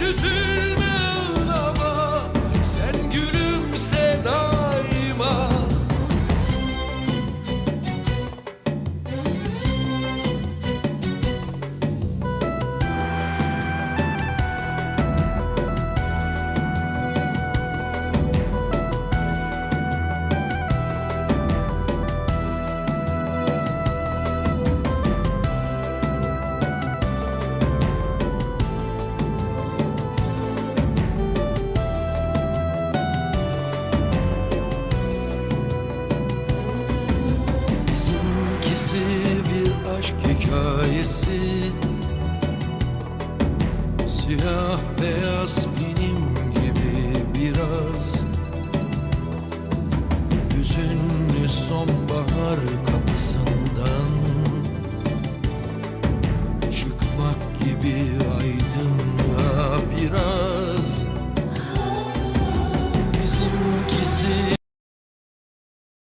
Hiç Bizimkisi bir aşk hikayesi. Siyah beyaz benim gibi biraz. Hüzünlü sonbahar kapısından Çıkmak gibi